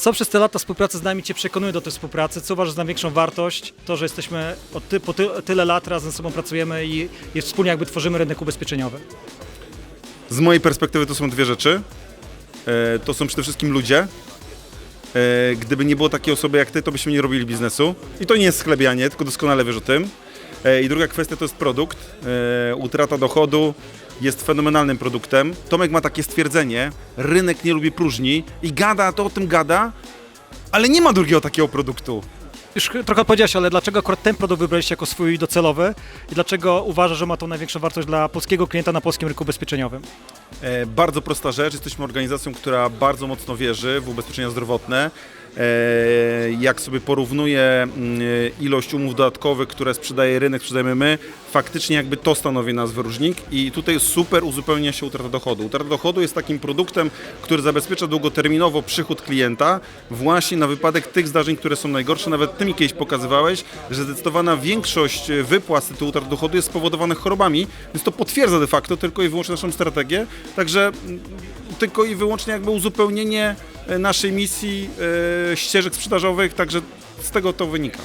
Co przez te lata współpracy z nami Cię przekonuje do tej współpracy? Co uważasz za największą wartość? To, że jesteśmy od ty, po ty, tyle lat razem ze sobą pracujemy i, i wspólnie jakby tworzymy rynek ubezpieczeniowy. Z mojej perspektywy to są dwie rzeczy. E, To są przede wszystkim ludzie. E, Gdyby nie było takiej osoby jak ty, to byśmy nie robili biznesu. I to nie jest schlebianie, tylko doskonale wiesz o tym. E, I druga kwestia to jest produkt. E, Utrata dochodu jest fenomenalnym produktem. Tomek ma takie stwierdzenie, rynek nie lubi próżni i gada, to o tym gada, ale nie ma drugiego takiego produktu. Już trochę odpowiedziałeś, ale dlaczego akurat ten produkt wybraliście jako swój docelowy i dlaczego uważasz, że ma tą największą wartość dla polskiego klienta na polskim rynku ubezpieczeniowym? E, Bardzo prosta rzecz. Jesteśmy organizacją, która bardzo mocno wierzy w ubezpieczenia zdrowotne. E, Jak sobie porównuję mm, ilość umów dodatkowych, które sprzedaje rynek, sprzedajemy my, faktycznie jakby to stanowi nasz wyróżnik i tutaj super uzupełnia się utrata dochodu. Utrata dochodu jest takim produktem, który zabezpiecza długoterminowo przychód klienta właśnie na wypadek tych zdarzeń, które są najgorsze. Nawet ty mi kiedyś pokazywałeś, że zdecydowana większość wypłat z tytułu utraty dochodu jest spowodowanych chorobami, więc to potwierdza de facto tylko i wyłącznie naszą strategię. Także mm, tylko i wyłącznie jakby uzupełnienie e, naszej misji e, ścieżek sprzedażowych, także z tego to wynika.